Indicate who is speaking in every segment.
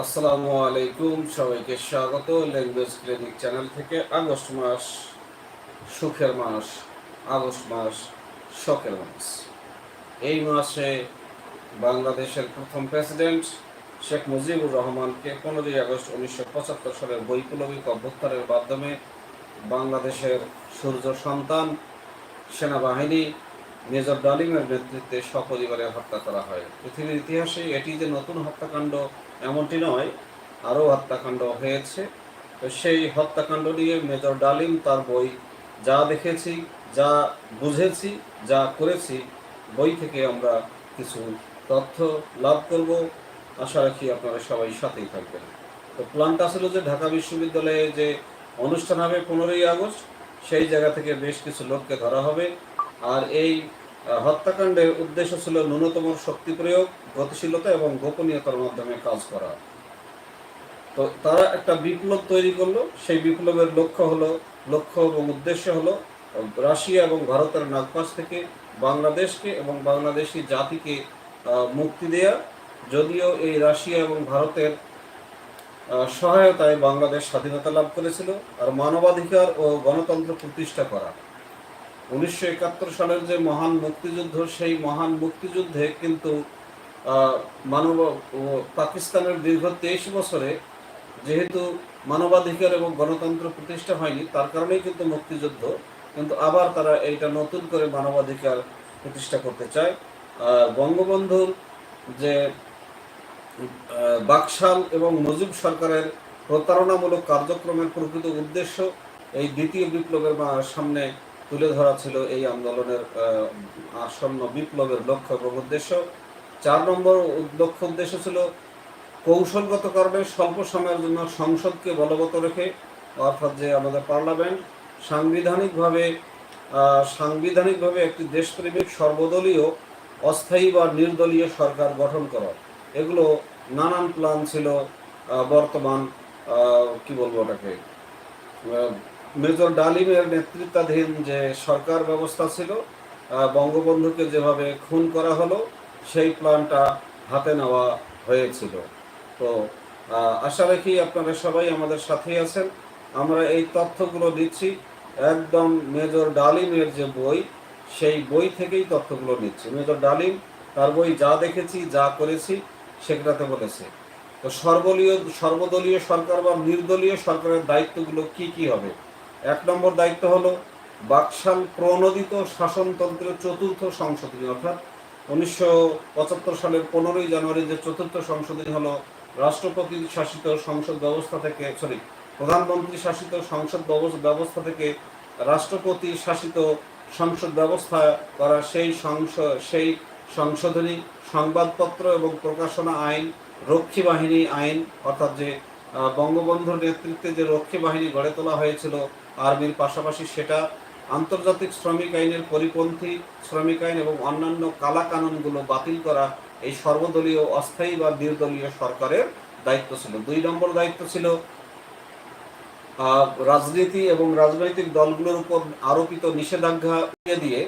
Speaker 1: আসসালামু আলাইকুম, সবাইকে স্বাগত। ল্যাঙ্গুয়েজ ক্লিনিক চ্যানেল থেকে আগস্ট মাস, সুখের মাস, আগস্ট মাস, শখের মাস। এই মাসে বাংলাদেশের প্রথম প্রেসিডেন্ট শেখ মুজিবুর রহমানকে পনেরোই আগস্ট উনিশশো পঁচাত্তর সালের বৈপ্লবিক অভ্যুত্থানের মাধ্যমে বাংলাদেশের সূর্য সন্তান, সেনাবাহিনী, মেজর ডালিমের নেতৃত্বে সপরিবারে হত্যা করা হয়। পৃথিবীর ইতিহাসে এটি যে নতুন হত্যাকাণ্ড এমনটি নয়, আরও হত্যাকাণ্ড হয়েছে। তো সেই হত্যাকাণ্ড নিয়ে মেজর ডালিম তার বই যা দেখেছি, যা বুঝেছি, যা করেছি, বই থেকে আমরা কিছু তথ্য লাভ করব। আশা রাখি আপনারা সবাই সাথেই থাকবেন। তো প্ল্যানটা ছিল যে ঢাকা বিশ্ববিদ্যালয়ে যে অনুষ্ঠান হবে পনেরোই আগস্ট, সেই জায়গা থেকে বেশ কিছু লোককে ধরা হবে। আর এই হত্যাকাণ্ডের উদ্দেশ্য ছিল ন্যূনতম শক্তি প্রয়োগ, গতিশীলতা এবং গোপনীয়তার মাধ্যমে কাজ করা। তো তারা একটা বিপ্লব তৈরি করল। সেই বিপ্লবের লক্ষ্য হলো, লক্ষ্য এবং উদ্দেশ্য হলো, রাশিয়া এবং ভারতের নাগপাশ থেকে বাংলাদেশকে এবং বাংলাদেশি জাতিকে মুক্তি দেয়া। যদিও এই রাশিয়া এবং ভারতের সহায়তায় বাংলাদেশ স্বাধীনতা লাভ করেছিল, আর মানবাধিকার ও গণতন্ত্র প্রতিষ্ঠা করা। উনিশশো একাত্তর সালের যে মহান মুক্তিযুদ্ধ, সেই মহান মুক্তিযুদ্ধে কিন্তু মানব পাকিস্তানের দীর্ঘ তেইশ বছরে যেহেতু মানবাধিকার এবং গণতন্ত্র প্রতিষ্ঠা হয়নি, তার কারণেই কিন্তু মুক্তিযুদ্ধ, কিন্তু আবার তারা এইটা নতুন করে মানবাধিকার প্রতিষ্ঠা করতে চায়। বঙ্গবন্ধুর যে বাকশাল এবং মুজিব সরকারের প্রতারণামূলক কার্যক্রমের প্রকৃত উদ্দেশ্য, এই দ্বিতীয় বিপ্লবের সামনে তুলে ধরা ছিল এই আন্দোলনের আসন্ন বিপ্লবের লক্ষ্য এবং উদ্দেশ্য। চার নম্বর লক্ষ্য উদ্দেশ্য ছিল কৌশলগত কারণে স্বল্প সময়ের জন্য সংসদকে বলবৎ রেখে, অর্থাৎ যে আমাদের পার্লামেন্ট, সাংবিধানিকভাবে সাংবিধানিকভাবে একটি দেশপ্রেমিক সর্বদলীয়, অস্থায়ী বা নির্দলীয় সরকার গঠন করা। এগুলো নানান প্ল্যান ছিল বর্তমান কি বলব ওটাকে মেজর ডালিমের নেতৃত্বাধীন যে সরকার ব্যবস্থা ছিল বঙ্গবন্ধুকে যেভাবে খুন করা হলো, সেই প্ল্যানটা হাতে নেওয়া হয়েছিল। তো আশা রাখি আপনারা সবাই আমাদের সাথেই আছেন। আমরা এই তথ্যগুলো দিচ্ছি। একদম মেজর ডালিমের যে বই, সেই বই থেকেই তথ্যগুলো নিচ্ছি। মেজর ডালিম, তার বই যা দেখেছি, যা করেছি, সেগুলাতে বলেছে। তো সর্বলীয়, সর্বদলীয় সরকার বা নির্দলীয় সরকারের দায়িত্বগুলো কি কি হবে? এক নম্বর দায়িত্ব হলো বাকশাল প্রণোদিত শাসনতন্ত্রের চতুর্থ সংশোধনী, অর্থাৎ উনিশশো পঁচাত্তর সালের পনেরোই জানুয়ারি যে চতুর্থ সংশোধনী হলো রাষ্ট্রপতি শাসিত সংসদ ব্যবস্থা থেকে সরি প্রধানমন্ত্রী শাসিত সংসদ ব্যবস্থা থেকে রাষ্ট্রপতি শাসিত সংসদ ব্যবস্থা করা সেই সংস, সেই সংশোধনী, সংবাদপত্র এবং প্রকাশনা আইন, রক্ষী বাহিনী আইন, অর্থাৎ যে বঙ্গবন্ধুর নেতৃত্বে যে রক্ষী বাহিনী গড়ে তোলা হয়েছিল আর্মির পাশাপাশি সেটা আন্তর্জাতিক শ্রমিক আইনের পরিপন্থী শ্রমিক আইন এবং অন্যান্য কালা কানুনগুলো বাতিল করা এই সর্বদলীয় অস্থায়ী বা নির্দলীয় সরকারের দায়িত্ব ছিল। দুই নম্বর দায়িত্ব ছিল রাজনীতি এবং রাজনৈতিক দলগুলোর উপর আরোপিত নিষেধাজ্ঞা দিয়ে,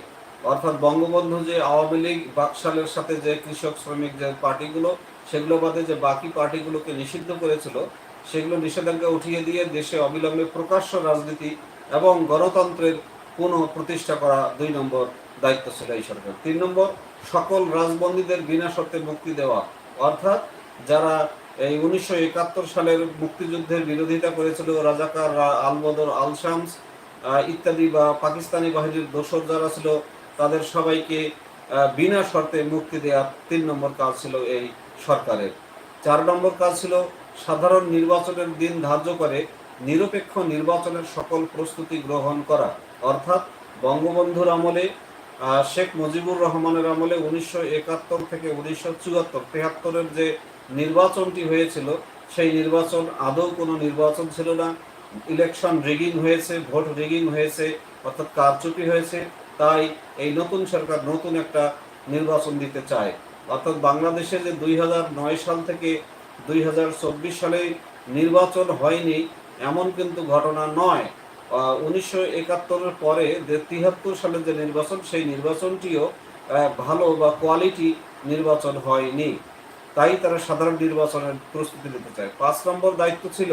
Speaker 1: অর্থাৎ বঙ্গবন্ধু যে আওয়ামী লীগ, বাকশালের সাথে যে কৃষক শ্রমিক যে পার্টিগুলো, সেগুলো বাদে যে বাকি পার্টিগুলোকে নিষিদ্ধ করেছিল সেগুলো নিষেধাজ্ঞা উঠিয়ে দিয়ে দেশে অবিলম্বে প্রকাশ্য রাজনীতি এবং গণতন্ত্রের পুনঃ প্রতিষ্ঠা করা দুই নম্বর দায়িত্ব ছিল এই সরকার। তিন নম্বর, সকল রাজবন্দীদের বিনা শর্তে মুক্তি দেওয়া। অর্থাৎ যারা এই উনিশশো একাত্তর সালের মুক্তিযুদ্ধের বিরোধিতা করেছিল, রাজাকার আলবদর আল শামস ইত্যাদি বা পাকিস্তানি বাহিনীর দোসর যারা ছিল, তাদের সবাইকে বিনা শর্তে মুক্তি দেওয়া তিন নম্বর কাজ ছিল এই সরকারের। চার নম্বর কাজ ছিল সাধারণ নির্বাচনের দিন ধার্য করে নিরপেক্ষ নির্বাচনের সকল প্রস্তুতি গ্রহণ করা। অর্থাৎ বঙ্গবন্ধুর আমলে শেখ মুজিবুর রহমানের আমলে উনিশশো একাত্তর থেকে উনিশশো চুয়াত্তর, তেহাত্তরের যে নির্বাচনটি হয়েছিল, সেই নির্বাচন আদৌ কোনো নির্বাচন ছিল না। ইলেকশন রিগিং হয়েছে, ভোট রিগিং হয়েছে, অর্থাৎ কারচুপি হয়েছে। তাই এই নতুন সরকার নতুন একটা নির্বাচন দিতে চায়। অর্থাৎ বাংলাদেশে যে দুই সাল থেকে দুই হাজার চব্বিশ সালে নির্বাচন হয়নি, এমন কিন্তু ঘটনা নয়। উনিশশো একাত্তরের পরে যে তিহাত্তর সালের যে নির্বাচন, সেই নির্বাচনটিও ভালো বা কোয়ালিটি নির্বাচন হয়নি। তাই তারা সাধারণ নির্বাচনের প্রস্তুতি নিতে চায়। পাঁচ নম্বর দায়িত্ব ছিল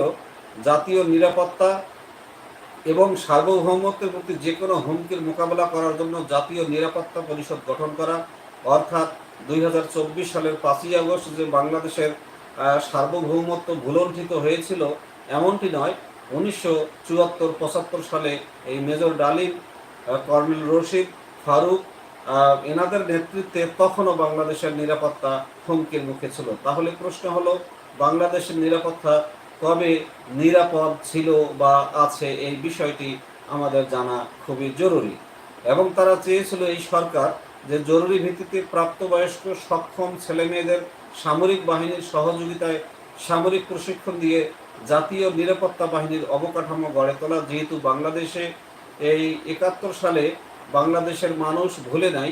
Speaker 1: জাতীয় নিরাপত্তা এবং সার্বভৌমত্বের প্রতি যে কোনো হুমকির মোকাবেলা করার জন্য জাতীয় নিরাপত্তা পরিষদ গঠন করা। অর্থাৎ দুই হাজার চব্বিশ সালের পাঁচই আগস্ট যে বাংলাদেশের সার্বভৌমত্ব ভুলণ্ঠিত হয়েছিল এমনটি নয়, উনিশশো চুয়াত্তর পঁচাত্তর সালে এই মেজর ডালিম কর্নেল রশিদ ফারুক এনাদের নেতৃত্বে তখনও বাংলাদেশের নিরাপত্তা হুমকির মুখে ছিল। তাহলে প্রশ্ন হলো, বাংলাদেশের নিরাপত্তা কবে নিরাপদ ছিল বা আছে এই বিষয়টি আমাদের জানা খুবই জরুরি। এবং তারা চেয়েছিল এই সরকার যে জরুরি ভিত্তিতে প্রাপ্তবয়স্ক সক্ষম ছেলেমেয়েদের সামরিক বাহিনীর সহযোগিতায় সামরিক প্রশিক্ষণ দিয়ে জাতীয় নিরাপত্তা বাহিনীর অবকাঠামো গড়ে তোলা। যেহেতু বাংলাদেশে এই একাত্তর সালে বাংলাদেশের মানুষ ভুলে নাই,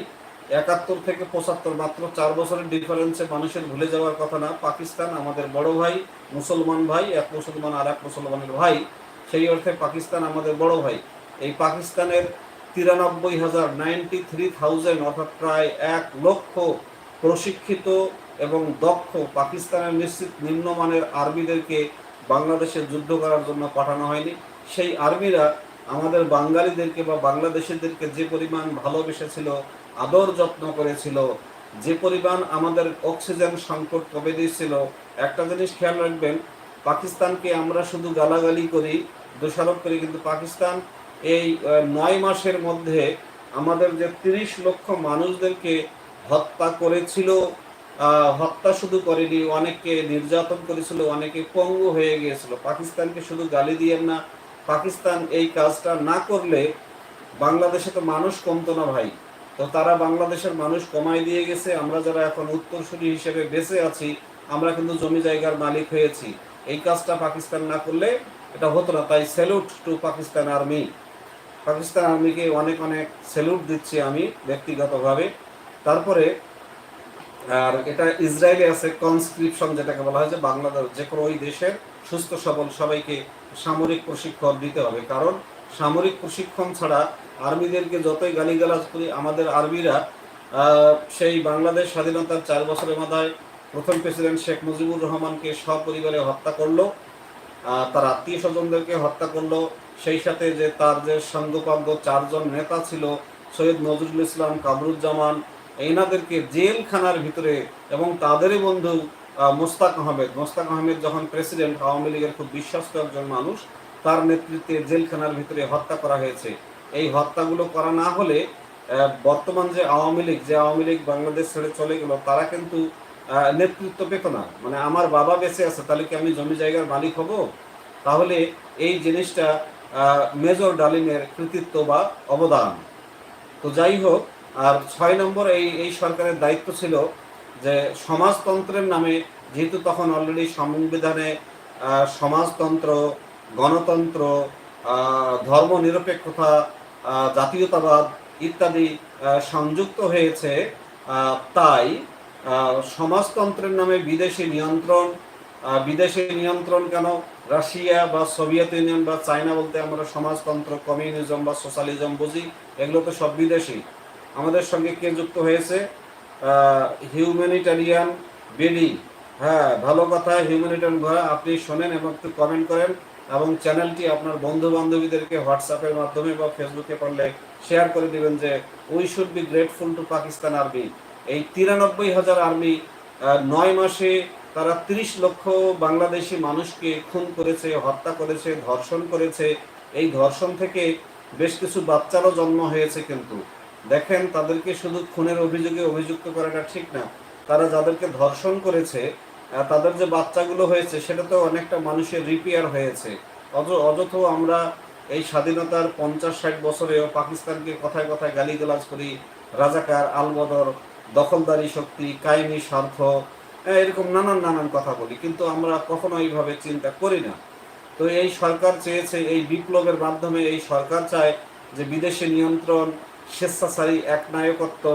Speaker 1: একাত্তর থেকে পঁচাত্তর মাত্র চার বছরের ডিফারেন্সে মানুষের ভুলে যাওয়ার কথা না। পাকিস্তান আমাদের বড় ভাই, মুসলমান ভাই, এক মুসলমান আর এক মুসলমানের ভাই, সেই অর্থে পাকিস্তান আমাদের বড় ভাই। এই পাকিস্তানের তিরানব্বই হাজার নাইনটি থ্রি থাউজেন্ড অর্থাৎ প্রায় এক লক্ষ প্রশিক্ষিত এবং দক্ষ পাকিস্তানের নিশ্চিত নিম্নমানের আর্মিদেরকে বাংলাদেশে যুদ্ধ করার জন্য পাঠানো হয়নি। সেই আর্মিরা আমাদের বাঙালিদেরকে বা বাংলাদেশিদেরকে যে পরিমাণ ভালোবেসেছিল, আদর যত্ন করেছিল, যে পরিমাণ আমাদের অক্সিজেন সংকট কমে দিয়েছিল, একটা জিনিস খেয়াল রাখবেন, পাকিস্তানকে আমরা শুধু গালাগালি করি, দোষারোপ করি, কিন্তু পাকিস্তান এই নয় মাসের মধ্যে আমাদের যে তিরিশ লক্ষ মানুষদেরকে হত্যা করেছিল হত্যা শুধু করেনি, অনেককে নির্যাতন করেছিল, অনেকে পঙ্গু হয়ে গিয়েছিল। পাকিস্তানকে শুধু গালি দিয়ে না, পাকিস্তান এই কাজটা না করলে বাংলাদেশে তো মানুষ কমতো না ভাই। তো তারা বাংলাদেশের মানুষ কমাই দিয়ে গেছে, আমরা যারা এখন উত্তরসূরি হিসেবে বেঁচে আছি, আমরা কিন্তু জমি জায়গার মালিক হয়েছি। এই কাজটা পাকিস্তান না করলে এটা হতো না, তাই salute to Pakistan army Pakistan আর্মিকে অনেক অনেক স্যালুট দিচ্ছি আমি ব্যক্তিগতভাবে। তারপরে আর এটা ইসরায়েলে আছে কনস্ক্রিপশন যেটাকে বলা হয় যে বাংলাদেশ যে কোনো ওই দেশের সুস্থ, সবল সবাইকে সামরিক প্রশিক্ষণ দিতে হবে। কারণ সামরিক প্রশিক্ষণ ছাড়া আর্মিদেরকে যতই গালিগালাজ করি, আমাদের আর্মিরা সেই বাংলাদেশ স্বাধীনতার চার বছরের মাথায় প্রথম প্রেসিডেন্ট শেখ মুজিবুর রহমানকে সপরিবারে হত্যা করল তার আত্মীয় স্বজনদেরকে হত্যা করল। সেই সাথে যে তার যে সঙ্গপাঙ্গ চারজন নেতা ছিল, সৈয়দ নজরুল ইসলাম, কামরুজ্জামান এনাদেরকে জেলখানার ভিতরে এবং তাদেরই বন্ধু মোস্তাক আহমেদ। মোস্তাক আহমেদ যখন প্রেসিডেন্ট, আওয়ামী লীগের খুব বিশ্বস্ত একজন মানুষ, তার নেতৃত্বে জেলখানার ভিতরে হত্যা করা হয়েছে। এই হত্যাগুলো করা না হলে বর্তমান যে আওয়ামী লীগ, যে আওয়ামী লীগ বাংলাদেশ ছেড়ে চলে গেল, তারা কিন্তু নেতৃত্ব পেত না। মানে আমার বাবা বেঁচে আছে, তাহলে কি আমি জমি জায়গার মালিক হব? তাহলে এই জিনিসটা মেজর ডালিমের কৃতিত্ব বা অবদান। তো যাই হোক আর ছয় নম্বর এই এই সরকারের দায়িত্ব ছিল যে সমাজতন্ত্রের নামে, যেহেতু তখন অলরেডি সংবিধানে সমাজতন্ত্র, গণতন্ত্র ধর্মনিরপেক্ষতা জাতীয়তাবাদ ইত্যাদি সংযুক্ত হয়েছে তাই সমাজতন্ত্রের নামে বিদেশি নিয়ন্ত্রণ বিদেশি নিয়ন্ত্রণ কেন? রাশিয়া বা সোভিয়েত ইউনিয়ন বা চায়না বলতে আমরা সমাজতন্ত্র, কমিউনিজম বা সোশ্যালিজম বুঝি, এগুলো তো সব বিদেশি। আমাদের সঙ্গে কে যুক্ত হয়েছে? হিউম্যানিটারিয়ান বিডি হ্যাঁ ভালো কথা হিউম্যানিটারিয়ান ভয় আপনি শোনেন এবং একটু কমেন্ট করেন এবং চ্যানেলটি আপনার বন্ধু বান্ধবীদেরকে হোয়াটসঅ্যাপের মাধ্যমে বা ফেসবুকে পারলে শেয়ার করে দিবেন যে we should be grateful to Pakistan army এই তিরানব্বই হাজার আর্মি নয় মাসে তারা তিরিশ লক্ষ বাংলাদেশি মানুষকে খুন করেছে, হত্যা করেছে, ধর্ষণ করেছে। এই ধর্ষণ থেকে বেশ কিছু বাচ্চারও জন্ম হয়েছে কিন্তু। দেখেন, তাদেরকে শুধু খুনের অভিযোগে অভিযুক্ত করাটা ঠিক না। তারা যাদেরকে ধর্ষণ করেছে তাদের যে বাচ্চাগুলো হয়েছে সেটা তো অনেকটা মানুষের রিপেয়ার হয়েছে। অযথ আমরা এই স্বাধীনতার পঞ্চাশ, ষাট বছরেও পাকিস্তানকে কথায় কথায় গালিগালাজ করি, রাজাকার, আলবদর, দখলদারি শক্তি, কায়েমি স্বার্থ এরকম নানান নানান কথা বলি, কিন্তু আমরা কখনো এইভাবে চিন্তা করি না। তো এই সরকার চেয়েছে, এই বিপ্লবের মাধ্যমে এই সরকার চায় যে বিদেশি নিয়ন্ত্রণ স্বেচ্ছাচারী একনায়কত্ব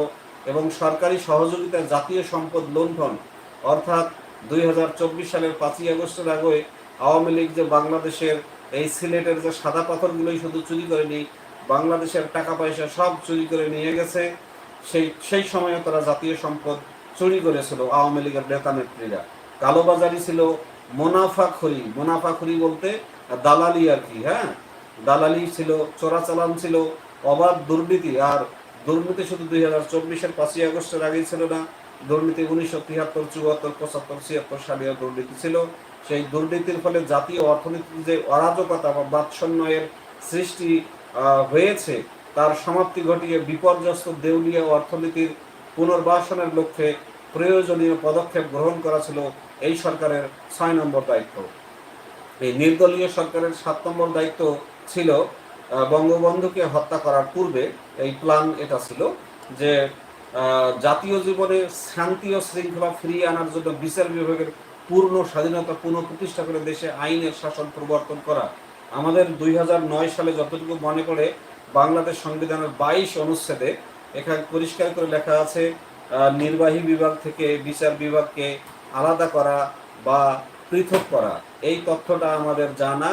Speaker 1: এবং সরকারি সহযোগিতায় জাতীয় সম্পদ লুণ্ঠন, অর্থাৎ দুই হাজার চব্বিশ সালের পাঁচই আগস্টের আগে আওয়ামী লীগ যে বাংলাদেশের এই সিলেটের যে সাদা পাথরগুলোই শুধু চুরি করেনি, বাংলাদেশের টাকা পয়সা সব চুরি করে নিয়ে গেছে, সেই সেই সময়ে তারা জাতীয় সম্পদ চুরি করেছিল আওয়ামী লীগের নেতা নেত্রীরা। কালোবাজারি ছিল মোনাফাখরি মোনাফাখরি বলতে দালালি আর কি হ্যাঁ? দালালি ছিল, চোরাচালান ছিল অবাধ দুর্নীতি, আর দুর্নীতি শুধু দুই হাজার চব্বিশের পাঁচই আগস্টের আগেই ছিল না, দুর্নীতি উনিশশো তিয়াত্তর চুয়াত্তর, পঁচাত্তর, ছিয়াত্তর সালের দুর্নীতি ছিল। সেই দুর্নীতির ফলে জাতীয় অর্থনীতির যে অরাজকতা বা বাৎসন্যয়ের সৃষ্টি হয়েছে, তার সমাপ্তি ঘটিয়ে বিপর্যস্ত দেউলিয়া অর্থনীতির পুনর্বাসনের লক্ষ্যে প্রয়োজনীয় পদক্ষেপ গ্রহণ করা ছিল এই সরকারের ছয় নম্বর দায়িত্ব। এই নির্দলীয় সরকারের সাত নম্বর দায়িত্ব ছিল বঙ্গবন্ধুকে হত্যা করার পূর্বে এই প্ল্যান এটা ছিল যে জাতীয় জীবনে শান্তি ও শৃঙ্খলা ফিরিয়ে আনার জন্য বিচার বিভাগের পূর্ণ স্বাধীনতা পুনঃপ্রতিষ্ঠা করে দেশে আইনের শাসন প্রবর্তন করা। আমাদের দুই হাজার নয় সালে যতটুকু মনে করে বাংলাদেশ সংবিধানের বাইশ অনুচ্ছেদে এখানে পরিষ্কার করে লেখা আছে নির্বাহী বিভাগ থেকে বিচার বিভাগকে আলাদা করা বা পৃথক করা। এই তথ্যটা আমাদের জানা,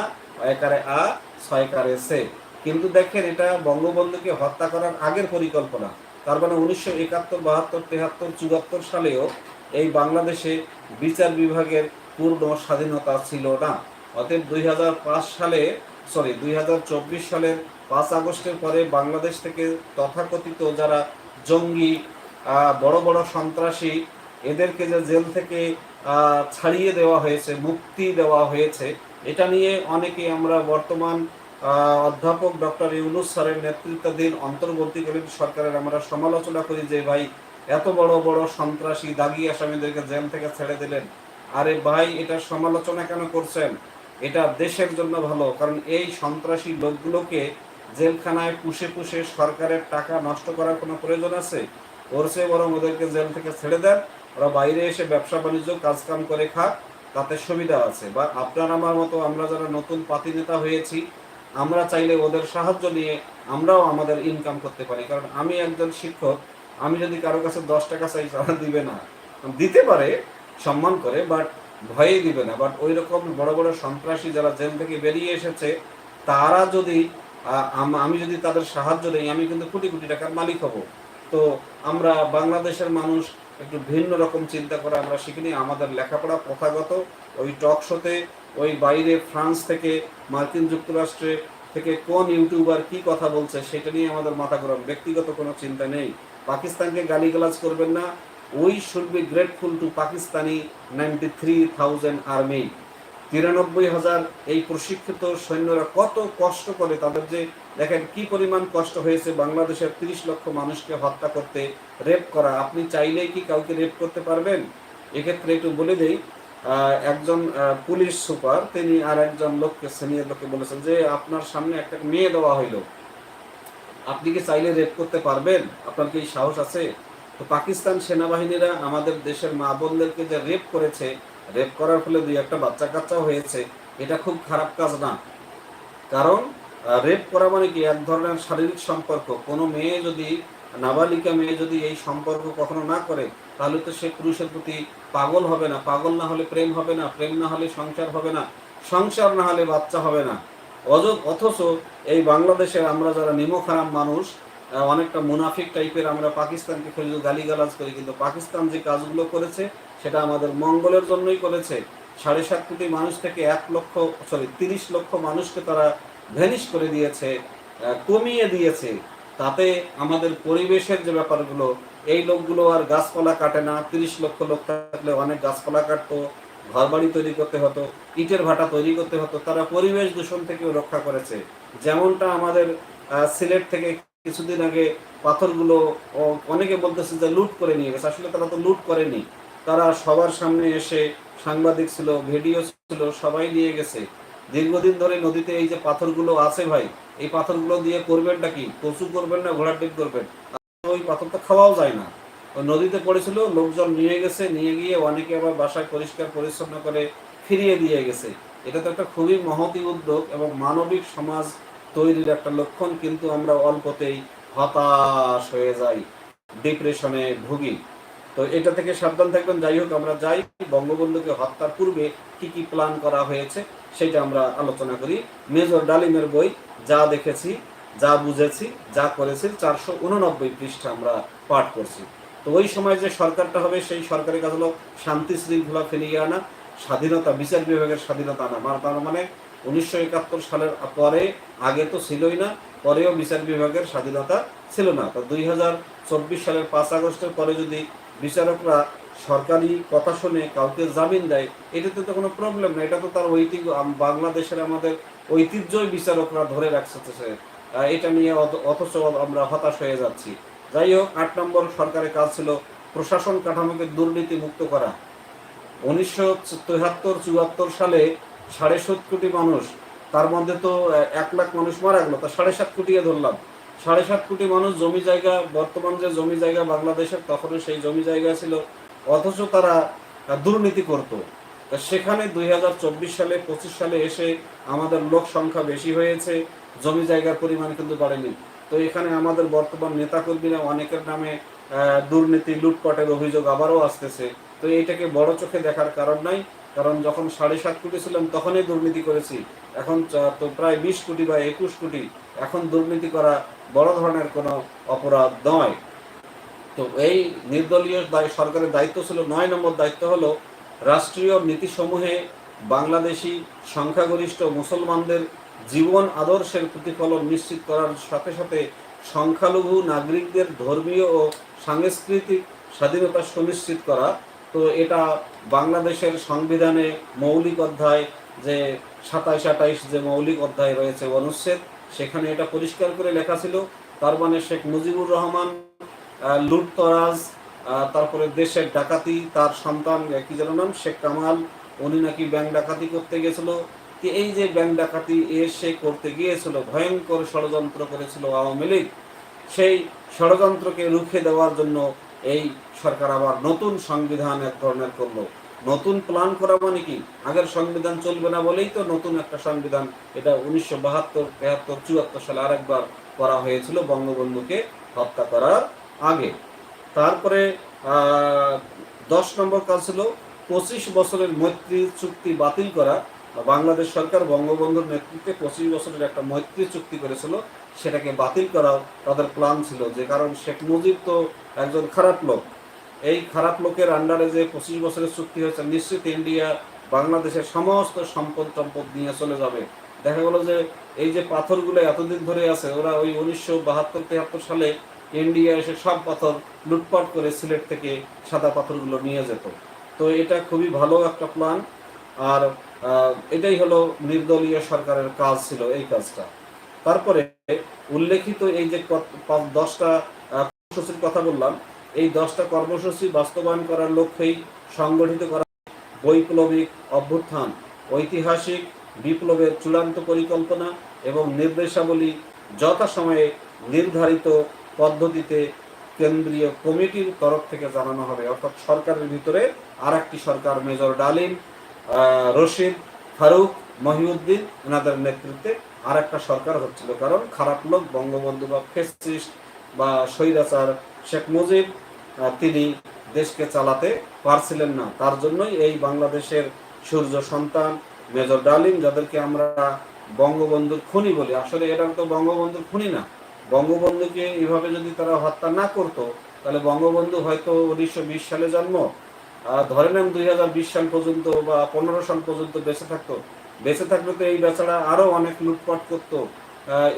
Speaker 1: একারে আ ছয়কারে সে। কিন্তু দেখেন এটা বঙ্গবন্ধুকে হত্যা করার আগের পরিকল্পনা। তার মানে উনিশশো একাত্তর, বাহাত্তর, তেহাত্তর, চুয়াত্তর সালেও এই বাংলাদেশে বিচার বিভাগের পূর্ণ স্বাধীনতা ছিল না। অতএব দুই হাজার পাঁচ সালে সরি দুই হাজার চব্বিশ সালের পাঁচ আগস্টের পরে বাংলাদেশ থেকে তথাকথিত যারা জঙ্গি বড় বড় সন্ত্রাসী, এদেরকে যে জেল থেকে ছাড়িয়ে দেওয়া হয়েছে, মুক্তি দেওয়া হয়েছে, এটা নিয়ে অনেকে আমরা বর্তমান অধ্যাপক ডক্টর ইউনুস স্যারের নেতৃত্বাধীন অন্তর্বর্তীকালীন সরকারের আমরা সমালোচনা করি যে, ভাই, এত বড় বড় সন্ত্রাসী দাগি আসামিদেরকে জেল থেকে ছেড়ে দিলেন। আরে ভাই, এটা সমালোচনা কেন করছেন? এটা দেশের জন্য ভালো, কারণ এই সন্ত্রাসী লোকগুলোকে জেলখানায় পুষে পুষে সরকারের টাকা নষ্ট করার কোনো প্রয়োজন আছে? ওর চেয়ে বরং ওদেরকে জেল থেকে ছেড়ে দেন, ওরা বাইরে এসে ব্যবসা, বাণিজ্য, কাজকাম করে খাক, তাতে সুবিধা আছে। বা আপনার আমার মতো আমরা যারা নতুন পাতি নেতা হয়েছি আমরা চাইলে ওদের সাহায্য নিয়ে আমরাও আমাদের ইনকাম করতে পারি। কারণ আমি একজন শিক্ষক, আমি যদি কারও কাছে দশ টাকা চাই, তারা দিবে না। দিতে পারে, সম্মান করে বাট ভয়ে দিবে না। বাট ওই রকম বড় বড় সন্ত্রাসী যারা জেল থেকে বেরিয়ে এসেছে, তারা যদি আমি যদি তাদের সাহায্য দেই, আমি কিন্তু কোটি কোটি টাকার মালিক হব। তো আমরা বাংলাদেশের মানুষ একটু ভিন্ন রকম চিন্তা করে আমরা শিখিনি। আমাদের লেখাপড়া প্রথাগত, ওই টক শোতে, ওই বাইরে ফ্রান্স থেকে, মার্কিন যুক্তরাষ্ট্রে থেকে কোন ইউটিউবার কি কথা বলছে, সেটা নিয়ে আমাদের মাথা গরম। ব্যক্তিগত কোনো চিন্তা নেই। পাকিস্তানকে গালিগালাজ করবেন না। We should be grateful to Pakistani ninety three thousand army তিরানব্বই হাজার এই প্রশিক্ষিত সৈন্যরা কত কষ্ট করে তাদের যে দেখেন, কি পরিমাণ কষ্ট হয়েছে বাংলাদেশের তিরিশ লক্ষ মানুষকে হত্যা করতে রেপ করা। আপনি চাইলেই কি কাউকে রেপ করতে পারবেন? এক্ষেত্রে একটু বলে দেই একজন পুলিশ সুপার, তিনি আর একজন লোককে সিনিয়র লোককে বলেছেন যে, আপনার সামনে একটা মেয়ে দেওয়া হইল। আপনি কি চাইলে রেপ করতে পারবেন? আপনার কি সাহস আছে? তো পাকিস্তান সেনাবাহিনীরা আমাদের দেশের মা বোনদেরকে যে রেপ করেছে রেপ করার ফলে দুই একটা বাচ্চা কাচ্চাও হয়েছে। এটা খুব খারাপ কাজ না। কারণ রেপ করা মানে কি? এক ধরনের শারীরিক সম্পর্ক। কোনো মেয়ে যদি, নাবালিকা মেয়ে যদি এই সম্পর্ক কখনো না করে, তাহলে তো সে পুরুষের প্রতি পাগল হবে না। পাগল না হলে প্রেম হবে না, প্রেম না হলে সংসার হবে না, সংসার না হলে বাচ্চা হবে না। অজ অথচ এই বাংলাদেশের আমরা যারা নিমখারাম মানুষ অনেকটা মুনাফিক টাইপের আমরা পাকিস্তানকে শুধু গালিগালাজ করি, কিন্তু পাকিস্তান যে কাজগুলো করেছে, সেটা আমাদের মঙ্গলের জন্যই করেছে। সাড়ে সাত কোটি মানুষ থেকে এক লক্ষ সরি তিরিশ লক্ষ মানুষকে তারা ভ্যানিশ করে দিয়েছে কমিয়ে দিয়েছে। তাতে আমাদের পরিবেশের যে ব্যাপারগুলো, এই লোকগুলো আর গাছপালা কাটে না। তিরিশ লক্ষ লোক থাকলে অনেক গাছপালা কাটতো ঘর বাড়ি তৈরি করতে হতো, ইটের ভাটা তৈরি করতে হতো। তারা পরিবেশ দূষণ থেকেও রক্ষা করেছে। যেমনটা আমাদের সিলেট থেকে কিছুদিন আগে পাথরগুলো অনেকে বলতেছে যে লুট করে নিয়ে গেছে। আসলে তারা তো লুট করেনি। তারা সবার সামনে এসে সাংবাদিক ছিল, ভিডিও ছিল, সবাই নিয়ে গেছে। দীর্ঘদিন ধরে নদীতে এই যে পাথরগুলো আছে ভাই, এই পাথরগুলো দিয়ে করবেনটা কি? কচু করবেন না, ঘোড়ার ডিম করবেন? ওই পাথর তো খাওয়াও যায় না। নদীতে পড়েছিল, লোকজন নিয়ে গেছে, নিয়ে গিয়ে অনেকে আবার বাসায় পরিষ্কার পরিচ্ছন্ন করে ফিরিয়ে দিয়ে গেছে। এটা তো একটা খুবই মহতি উদ্যোগ এবং মানবিক সমাজ তৈরির একটা লক্ষণ, কিন্তু আমরা অল্পতেই হতাশ হয়ে যাই, ডিপ্রেশনে ভুগি। তো এটা থেকে সাবধান থাকবেন। যাই হোক, আমরা যাই। বঙ্গবন্ধুকে হত্যার পূর্বে কি কি প্ল্যান করা হয়েছে? সেটা আমরা আলোচনা করি। মেজর ডালিমের বই, যা দেখেছি, যা বুঝেছি, যা করেছি, চারশো উননব্বই পৃষ্ঠা আমরা পাঠ করছি। তো ওই সময় যে সরকারটা হবে, সেই সরকারের কাজ হলো শান্তি শৃঙ্খলা ফিরিয়ে আনা, স্বাধীনতা, বিচার বিভাগের স্বাধীনতা আনা। মানে তার মানে উনিশশো একাত্তর সালের পরে, আগে তো ছিলই না, পরেও বিচার বিভাগের স্বাধীনতা ছিল না। তো দুই হাজার চব্বিশ সালের পাঁচ আগস্টের পরে যদি বিচারকরা সরকারি কথা শুনে কাউকে জামিন দেয় এটাতে তো কোনো প্রবলেম না এটা তো তার ঐতিহ্য বাংলাদেশের আমাদের ঐতিহ্যই বিচারকরা ধরে আহ, এটা নিয়ে অথচ আমরা হতাশ হয়ে যাচ্ছি। যাই হোক আট নম্বর সরকারের কাজ ছিল প্রশাসন কাঠামোকে দুর্নীতি মুক্ত করা। উনিশশো তেহাত্তর চুয়াত্তর সালে সাড়ে সাত কোটি মানুষ তার মধ্যে তো এক লাখ মানুষ মারা গেল তা সাড়ে সাত কোটি ধরলাম। সাড়ে সাত কোটি মানুষ জমি জায়গা বর্তমান যে জমি জায়গা বাংলাদেশের তখনও সেই জমি জায়গা ছিল অথচ তারা দুর্নীতি করত। সেখানে দুই হাজার চব্বিশ সালে, পঁচিশ সালে এসে আমাদের লোক সংখ্যা বেশি হয়েছে, জমি জায়গার পরিমাণ কিন্তু বাড়েনি। তো এখানে আমাদের বর্তমান নেতাকর্মীরা অনেকের নামে দুর্নীতি, লুটপাটের অভিযোগ আবারও আসতেছে। তো এইটাকে বড় চোখে দেখার কারণ নাই, কারণ যখন সাড়ে সাত কোটি ছিলাম তখনই দুর্নীতি করেছি। এখন তো প্রায় বিশ কোটি বা একুশ কোটি, এখন দুর্নীতি করা বড় ধরনের কোনো অপরাধ নয়। তো এই নির্দলীয় সরকারের দায়িত্ব ছিল, নয় নম্বর দায়িত্ব হলো রাষ্ট্রীয় নীতিসমূহে বাংলাদেশি সংখ্যাগরিষ্ঠ মুসলমানদের জীবন আদর্শের প্রতিফলন নিশ্চিত করার সাথে সাথে সংখ্যালঘু নাগরিকদের ধর্মীয় ও সাংস্কৃতিক স্বাধীনতা সুনিশ্চিত করা। তো এটা বাংলাদেশের সংবিধানে মৌলিক অধ্যায় যে সাতাইশ আটাইশ যে মৌলিক অধ্যায় রয়েছে অনুচ্ছেদ, সেখানে এটা পরিষ্কার করে লেখা ছিল। তার মানে শেখ মুজিবুর রহমান লুটতরাজ তারপরে দেশের ডাকাতি, তার সন্তান কি যেন নাম? শেখ কামাল, উনি নাকি ব্যাংক ডাকাতি করতে গেছিল। এই যে ব্যাংক ডাকাতি এসে করতে গিয়েছিল, ভয়ঙ্কর ষড়যন্ত্র করেছিল আওয়ামী লীগ। সেই ষড়যন্ত্রকে রুখে দেওয়ার জন্য এই সরকার আবার নতুন সংবিধান এক ধরনের করল। নতুন প্ল্যান করা মানে কি? আগের সংবিধান চলবে না বলেই তো নতুন একটা সংবিধান, এটা উনিশশো বাহাত্তর তেহাত্তর চুয়াত্তর সালে আরেকবার করা হয়েছিল বঙ্গবন্ধুকে হত্যা করার আগে। তারপরে দশ নম্বর কাজ ছিল পঁচিশ বছরের মৈত্রী চুক্তি বাতিল করা। বাংলাদেশ সরকার বঙ্গবন্ধুর নেতৃত্বে পঁচিশ বছরের একটা মৈত্রী চুক্তি করেছিল, সেটাকে বাতিল করা তাদের প্ল্যান ছিল। যে কারণ শেখ মুজিব তো একজন খারাপ লোক। এই খারাপ লোকের আন্ডারে যে পঁচিশ বছরের চুক্তি হয়েছে, নিশ্চিত ইন্ডিয়া বাংলাদেশের সমস্ত সম্পদ সম্পদ নিয়ে চলে যাবে। দেখা গেলো যে এই যে পাথরগুলো এতদিন ধরে আছে, ওরা ওই উনিশশো বাহাত্তর তেহাত্তর সালে ইন্ডিয়া এসে সব পাথর লুটপাট করে সিলেট থেকে সাদা পাথরগুলো নিয়ে যেত। তো এটা খুবই ভালো একটা প্ল্যান আর এটাই হলো নির্দলীয় সরকারের কাজ ছিল এই কাজটা। তারপরে উল্লেখিত এই যে দশটা কর্মসূচির কথা বললাম, এই দশটা কর্মসূচি বাস্তবায়ন করার লক্ষ্যেই সংগঠিত করা বৈপ্লবিক অভ্যুত্থান, ঐতিহাসিক বিপ্লবের চূড়ান্ত পরিকল্পনা এবং নির্দেশাবলী যথাসময়ে নির্ধারিত পদ্ধতিতে কেন্দ্রীয় কমিটির তরফ থেকে জানানো হবে। অর্থাৎ সরকারের ভিতরে আর একটি সরকার, মেজর ডালিম রশিদ, ফারুক, মহিউদ্দিন, এনাদের নেতৃত্বে আর একটা সরকার হচ্ছিল। কারণ খারাপ লোক, বঙ্গবন্ধু বা ফেসিস্ট বা স্বৈরাচার শেখ মুজিব তিনি দেশকে চালাতে পারছিলেন না। তার জন্যই এই বাংলাদেশের সূর্য সন্তান, মেজর ডালিম, যাদেরকে আমরা বঙ্গবন্ধুর খুনি বলি। আসলে এটা তো বঙ্গবন্ধুর খুনি না। বঙ্গবন্ধুকে এভাবে যদি তারা হত্যা না করতো, তাহলে বঙ্গবন্ধু হয়তো উনিশশো বিশ সালে জন্ম। ধরে নেন দুই হাজার বিশ সাল পর্যন্ত বা পনেরো সাল পর্যন্ত বেঁচে থাকতো। বেঁচে থাকলে তো এই বেচারা আরও অনেক লুটপাট করতো।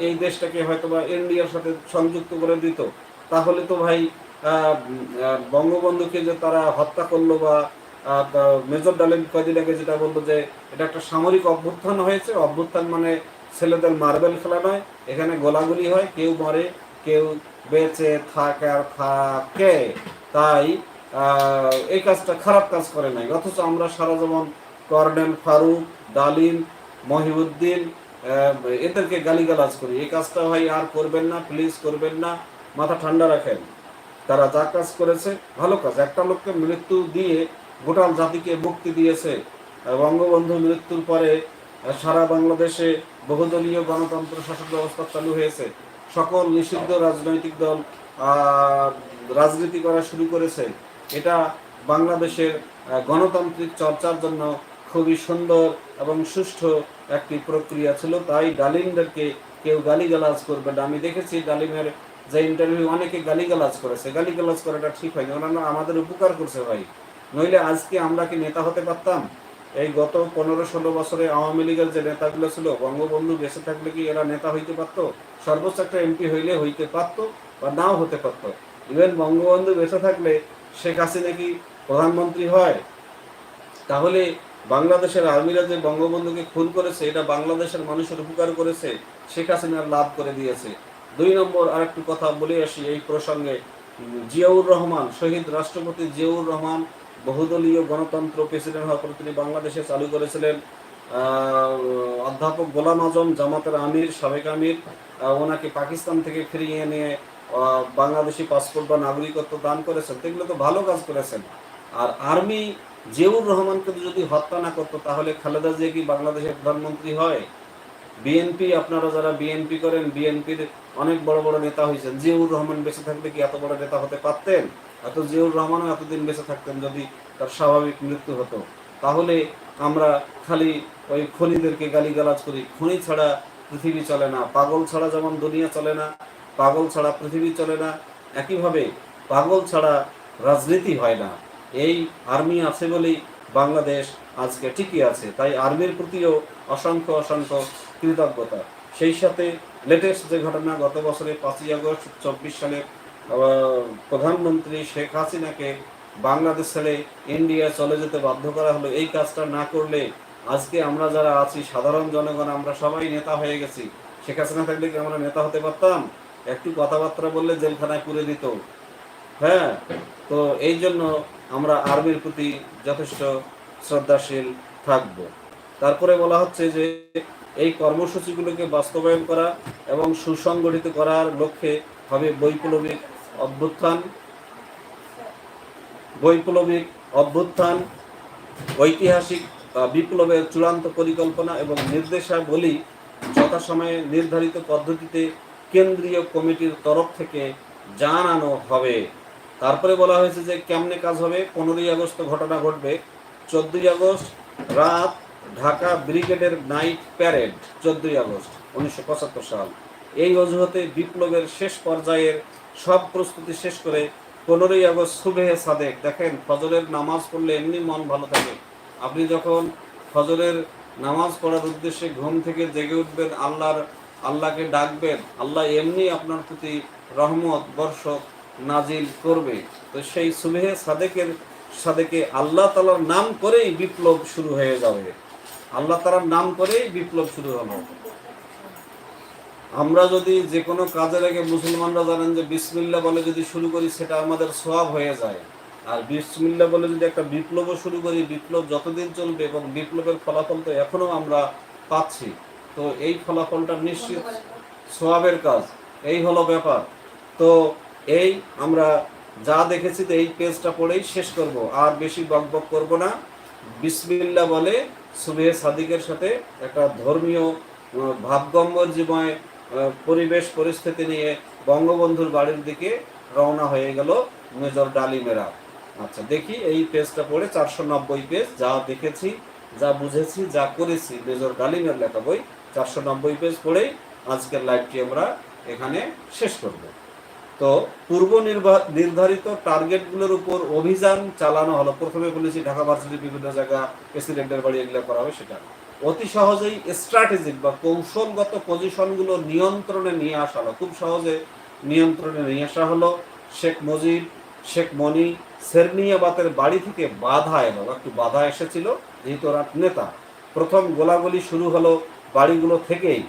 Speaker 1: এই দেশটাকে হয়তো বা ইন্ডিয়ার সাথে সংযুক্ত করে দিত। তাহলে তো ভাই বঙ্গবন্ধুকে যে তারা হত্যা করল বা মেজর ডালিম কয়দিন আগে যেটা বলল যে, এটা একটা সামরিক অভ্যুত্থান হয়েছে। অভ্যুত্থান মানে ছেলেদের মার্বেল খেলা নয়, এখানে গোলাগুলি হয়, কেউ মরে, কেউ বেঁচে থাকে আর থাকে। তাই এই কাজটা খারাপ কাজ করে নাই। অথচ আমরা সারা যেমন কর্নেল ফারুক, ডালিম, মহিউদ্দিন এদেরকে গালিগালাজ করি। এই কাজটা ভাই আর করবেন না প্লিজ করবেন না, মাথা ঠান্ডা রাখেন। তারা যা কাজ করেছে, ভালো কাজ। একটা লোককে মৃত্যু দিয়ে গোটাল জাতিকে মুক্তি দিয়েছে। বঙ্গবন্ধু মৃত্যুর পরে সারা বাংলাদেশে বহুদলীয় গণতন্ত্র শাসন ব্যবস্থা চালু হয়েছে। সকল নিষিদ্ধ রাজনৈতিক দল রাজনীতি করা শুরু করেছে। এটা বাংলাদেশের গণতান্ত্রিক চর্চার জন্য খুবই সুন্দর এবং সুষ্ঠু একটি প্রক্রিয়া ছিল। তাই ডালিমদেরকে কেউ গালিগালাজ করবে না। আমি দেখেছি ডালিমের যে ইন্টারভিউ অনেকে গালিগালাজ করেছে। গালিগালাজ করাটা ঠিক হয়নি। ওনারা আমাদের উপকার করছে ভাই। নইলে আজকে আমরা কি নেতা হতে পারতাম? এই গত পনেরো ষোলো বছরে আওয়ামী লীগের যে নেতাগুলো ছিল, বঙ্গবন্ধু বেঁচে থাকলে কি এরা নেতা হইতে পারতো? সর্বোচ্চ একটা এমপি হইলে হইতে পারতো বা নাও হতে পারতো? ইভেন বঙ্গবন্ধু বেঁচে থাকলে শেখ হাসিনা কি প্রধানমন্ত্রী হয়? তাহলে বাংলাদেশের আর্মিরা যে বঙ্গবন্ধুকে খুন করেছে, এটা বাংলাদেশের মানুষের উপকার করেছে, শেখ হাসিনার লাভ করে দিয়েছে। দুই নম্বর আরেকটু কথা বলে আসি এই প্রসঙ্গে। জিয়াউর রহমান, শহীদ রাষ্ট্রপতি জিয়াউর রহমান বহুদলীয় গণতন্ত্র প্রেসিডেন্ট হওয়ার পর তিনি বাংলাদেশে চালু করেছিলেন অধ্যাপক গোলাম আজম, জামাতের আমির, সাবেক আমির ওনাকে পাকিস্তান থেকে ফিরিয়ে এনে বাংলাদেশি পাসপোর্ট বা নাগরিকত্ব দান করেছেন। এগুলো তো ভালো কাজ করেছেন। আর আর্মি জিয়াউর রহমানকে যদি হত্যা না করতো, তাহলে খালেদা জিয়া কি বাংলাদেশের প্রধানমন্ত্রী হয়? বিএনপি আপনারা যারা বিএনপি করেন বিএনপির অনেক বড় বড় নেতা হয়েছেন। জিয়াউর রহমান বেঁচে থাকলে কি এত বড় নেতা হতে পারতেন? এত জিয়াউর রহমানও এতদিন বেঁচে থাকতেন যদি তার স্বাভাবিক মৃত্যু হতো তাহলে আমরা খালি ওই খনিদেরকে গালিগালাজ করি। খনি ছাড়া পৃথিবী চলে না পাগল ছাড়া যেমন দুনিয়া চলে না পাগল ছাড়া পৃথিবী চলে না একইভাবে পাগল ছাড়া রাজনীতি হয় না। এই আর্মি আছে বলেই বাংলাদেশ আজকে ঠিকই আছে তাই আর্মির প্রতিও অসংখ্য অসংখ্য কৃতজ্ঞতা। সেই সাথে লেটেস্ট যে ঘটনা গত বছরে পাঁচই আগস্ট চব্বিশ সালে আহ, প্রধানমন্ত্রী শেখ হাসিনাকে বাংলাদেশ ছেড়ে ইন্ডিয়া চলে যেতে বাধ্য করা হলো। এই কাজটা না করলে আজকে আমরা যারা আছি, সাধারণ জনগণ, আমরা সবাই নেতা হয়ে গেছি। শেখ হাসিনা থাকলে কি আমরা নেতা হতে পারতাম? একটু কথাবার্তা বললে জেলখানায় পুরে দিত। হ্যাঁ তো এই জন্য আমরা আর্মির প্রতি যথেষ্ট শ্রদ্ধাশীল থাকব। তারপরে বলা হচ্ছে যে, এই কর্মসূচিগুলোকে বাস্তবায়ন করা এবং সুসংগঠিত করার লক্ষ্যে হবে বৈপ্লবিক অভ্যুত্থান, বৈপ্লবিক অভ্যুত্থান, ঐতিহাসিক বিপ্লবের চূড়ান্ত পরিকল্পনা এবং নির্দেশাবলী যথাসময়ে নির্ধারিত পদ্ধতিতে কেন্দ্রীয় কমিটির তরফ থেকে জানানো হবে। তারপরে বলা হয়েছে যে কেমনে কাজ হবে? পনেরোই আগস্ট ঘটনা ঘটবে। চোদ্দই আগস্ট, রাত, ঢাকা ব্রিগেডের নাইট প্যারেড, চোদ্দই আগস্ট, উনিশশো পঁচাত্তর সাল। এই অজুহাতে বিপ্লবের শেষ পর্যায়ের সব প্রস্তুতি শেষ করে পনেরোই আগস্ট সুবেহে সাদেক। দেখেন, ফজরের নামাজ পড়লে এমনি মন ভালো থাকে। আপনি যখন ফজরের নামাজ পড়ার উদ্দেশ্যে ঘুম থেকে জেগে উঠবেন, আল্লাহর, আল্লাহকে ডাকবেন, আল্লাহ এমনি আপনার প্রতি রহমত বর্ষক নাজিল করবে। তো সেই সুবেহে সাদেকের, সাদেকে আল্লাহ তালার নাম করেই বিপ্লব শুরু হয়ে যাবে। আল্লাহ তালার নাম করেই বিপ্লব শুরু হলো আমরা যদি যে কোনো কাজের আগে মুসলমানরা জানেন যে বিসমিল্লা বলে যদি শুরু করি সেটা আমাদের সোয়াব হয়ে যায়। আর বিসমিল্লা বলে যদি একটা বিপ্লবও শুরু করি বিপ্লব যতদিন চলবে এবং বিপ্লবের ফলাফল তো এখনও আমরা পাচ্ছি তো এই ফলাফলটা নিশ্চিত সোয়াবের কাজ। এই হলো ব্যাপার। তো এই আমরা যা দেখেছি তো এই পেজটা পড়েই শেষ করব। আর বেশি বক বক করব না। বিসমিল্লা বলে সুবেহ সাদিকের সাথে একটা ধর্মীয় ভাবগম্বর্যময় আহ, পরিবেশ, পরিস্থিতি নিয়ে বঙ্গবন্ধুর বাড়ির দিকে রওনা হয়ে গেল মেজর ডালিমেরা আচ্ছা দেখি এই পেজটা পড়ে চারশো নব্বই পেজ, যা দেখেছি, যা বুঝেছি, যা করেছি মেজর ডালিমের লেখা বই, চারশো নব্বই পেজ পড়েই আজকের লাইভটি আমরা এখানে শেষ করব। তো পূর্ব নির্ধারিত টার্গেটগুলোর উপর অভিযান চালানো হলো। প্রথমে বলেছি ঢাকা ভার্সিটির বিভিন্ন জায়গা, প্রেসিডেন্টের বাড়ি এগুলো করা হবে সেটা। অতি সহজেই স্ট্র্যাটেজিক বা কৌশলগত পজিশনগুলো নিয়ন্ত্রণে নিয়ে আসা হলো। খুব সহজে নিয়ন্ত্রণে নিয়ে আসা হলো। শেখ মুজিব, শেখ মনি, সেরনিয়াবাতের বাড়ি থেকে বাধা এলো একটু বাধা এসেছিল, যেহেতু ওরা নেতা। প্রথম গোলাগুলি শুরু হলো বাড়িগুলো থেকেই।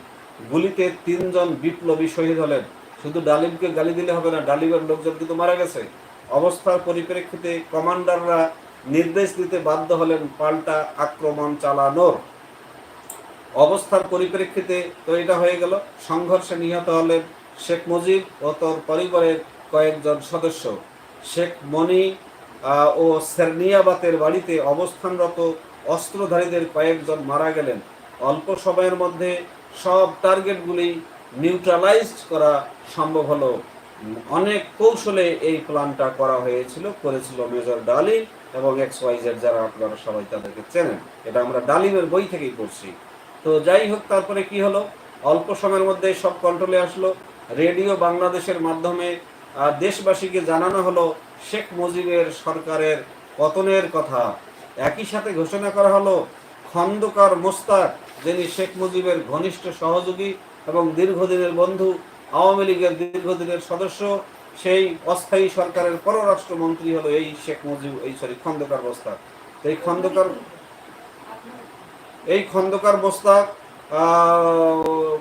Speaker 1: গুলিতে তিনজন বিপ্লবী শহীদ হলেন। শুধু ডালিমকে গালি দিলে হবে না, ডালিমের লোকজন কিন্তু মারা গেছে। অবস্থার পরিপ্রেক্ষিতে কমান্ডাররা নির্দেশ দিতে বাধ্য হলেন পাল্টা আক্রমণ চালানোর। অবস্থার পরিপ্রেক্ষিতে তো এটা হয়ে গেল। সংঘর্ষে নিহত হলেন শেখ মুজিব ও তোর পরিবারের কয়েকজন সদস্য। শেখ মনি ও সেরনিয়াবাতের বাড়িতে অবস্থানরত অস্ত্রধারীদের কয়েকজন মারা গেলেন। অল্প সময়ের মধ্যে সব টার্গেটগুলি নিউট্রালাইজড করা সম্ভব হলো। অনেক কৌশলে এই প্ল্যানটা করা হয়েছিল, করেছিল মেজর ডালিম এবং এক্স ওয়াইজের যারা আপনারা সবাই তাদেরকে চেনেন। এটা আমরা ডালিমের বই থেকেই পড়ছি। তো যাই হোক, তারপরে কি হলো? অল্প সময়ের মধ্যে সব কন্ট্রোলে আসলো। রেডিও বাংলাদেশের মাধ্যমে দেশবাসীকে জানানো হলো শেখ মুজিবের সরকারের পতনের কথা। একই সাথে ঘোষণা করা হলো, খন্দকার মোস্তাক, যিনি শেখ মুজিবের ঘনিষ্ঠ সহযোগী এবং দীর্ঘদিনের বন্ধু, আওয়ামী লীগের দীর্ঘদিনের সদস্য, সেই অস্থায়ী সরকারের পররাষ্ট্রমন্ত্রী হলো এই শেখ মুজিব, এই সরি খন্দকার মোস্তাক। এই খন্দকার এই খন্দকার মোস্তাক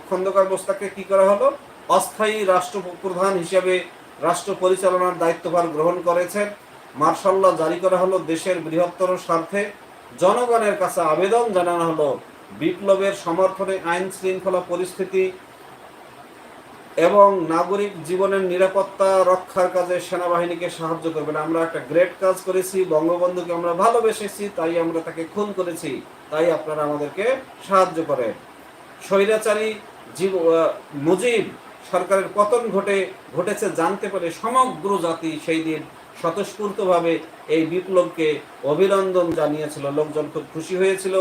Speaker 1: খন্দকার মোস্তাককে কি করা হলো? অস্থায়ী রাষ্ট্র প্রধান হিসেবে রাষ্ট্র পরিচালনার দায়িত্বভার গ্রহণ করেছেন। মার্শাল্লাহ জারি করা হলো দেশের বৃহত্তর স্বার্থে। জনগণের কাছে আবেদন জানানো হলো বিপ্লবের সমর্থনে আইন শৃঙ্খলা পরিস্থিতি এবং নাগরিক জীবনের নিরাপত্তা রক্ষার কাজে সেনাবাহিনীকে সাহায্য করবেন। আমরা একটা গ্রেট কাজ করেছি, বঙ্গবন্ধুকে আমরা ভালোবেসেছি, তাই আমরা তাকে খুন করেছি, তাই আপনারা আমাদেরকে সাহায্য করেন। স্বৈরাচারী জীব মুজিব সরকারের পতন ঘটে, ঘটেছে জানতে পারে সমগ্র জাতি সেই দিন স্বতঃস্ফূর্তভাবে এই বিপ্লবকে অভিনন্দন জানিয়েছিল। লোকজন খুব খুশি হয়েছিল।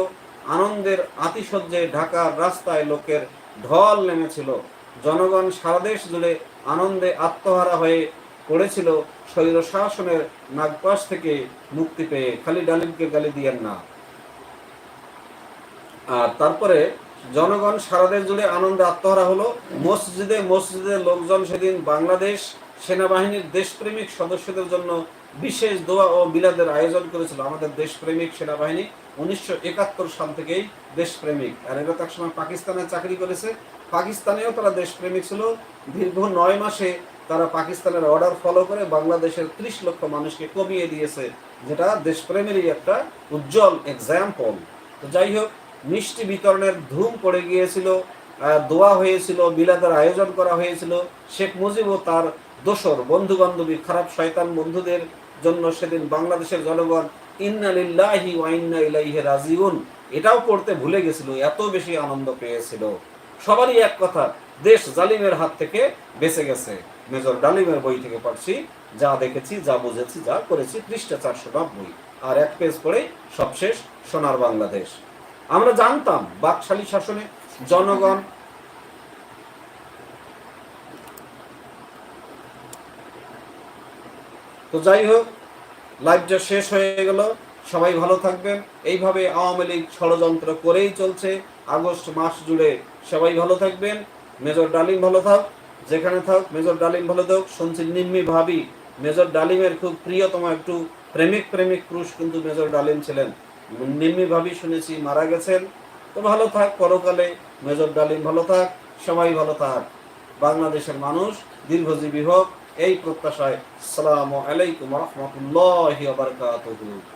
Speaker 1: আনন্দের আতিশয্যে ঢাকার রাস্তায় লোকের ঢল নেমেছিল। জনগণ সারা দেশ জুড়ে আনন্দে আত্মহারা হয়ে পড়েছিল স্বৈর শাসনের নাগপাশ থেকে মুক্তি পেয়ে। খালি ডালিমকে গালি দিয়েন না। আর তারপরে জনগণ সারা দেশ জুড়ে আনন্দে আত্মহারা হলো। মসজিদে মসজিদে লোকজন সেদিন বাংলাদেশ সেনাবাহিনীর দেশপ্রেমিক সদস্যদের জন্য বিশেষ দোয়া ও বিলাদের আয়োজন করেছিল। আমাদের দেশপ্রেমিক সেনাবাহিনী উনিশশো একাত্তর সাল থেকেই দেশপ্রেমিক। আর এরা তো একসময় পাকিস্তানে চাকরি করেছে। পাকিস্তানেও তারা দেশপ্রেমিক ছিল। দীর্ঘ নয় মাসে তারা পাকিস্তানের অর্ডার ফলো করে বাংলাদেশের ত্রিশ লক্ষ মানুষকে কমিয়ে দিয়েছে, যেটা দেশপ্রেমেরই একটা উজ্জ্বল এক্সাম্পল তো যাই হোক, মিষ্টি বিতরণের ধুম পড়ে গিয়েছিল দোয়া হয়েছিল বিলাদের আয়োজন করা হয়েছিল। শেখ মুজিব ও তার দোসর বন্ধু বান্ধবী খারাপ শয়তান বন্ধুদের জন্য সেদিন বাংলাদেশের জনগণ ইন্না লিল্লাহি ওয়া ইন্না ইলাইহি রাজিউন এটাও পড়তে ভুলে গেছিল, এত বেশি আনন্দ পেয়েছিল। সবারই এক কথা, দেশ জালিমের হাত থেকে বেঁচে গেছে। মেজর ডালিমের বই থেকে পড়ছি, যা দেখেছি, যা বুঝেছি, যা করেছি, পৃষ্ঠা চারশো নব্বই। আর এক পেজ পড়ে সব শেষ সোনার বাংলাদেশ। আমরা জানতাম বাকশালী শাসনে জনগণ তো যাই হোক লাইভটা শেষ হয়ে গেল। সবাই ভালো থাকবেন। এইভাবে আওয়ামী লীগ ষড়যন্ত্র করেই চলছে। আগস্ট মাস জুড়ে সবাই ভালো থাকবেন। মেজর ডালিম ভালো থাক, যেখানে থাক, মেজর ডালিম ভালো থাক। শুনছি নিম্মি ভাবি, মেজর ডালিমের খুব প্রিয়তম একটু প্রেমিক প্রেমিক পুরুষ কিন্তু মেজর ডালিম ছিলেন। নিম্মি ভাবি শুনেছি মারা গেছেন। তো ভালো থাক, পরকালে মেজর ডালিম ভালো থাক, সবাই ভালো থাক। বাংলাদেশের মানুষ, দীর্ঘজীবী হোক, এই প্রত্যাশায় সালামু আলাইকুম রহমতুল্লাহ বারকাতুহু।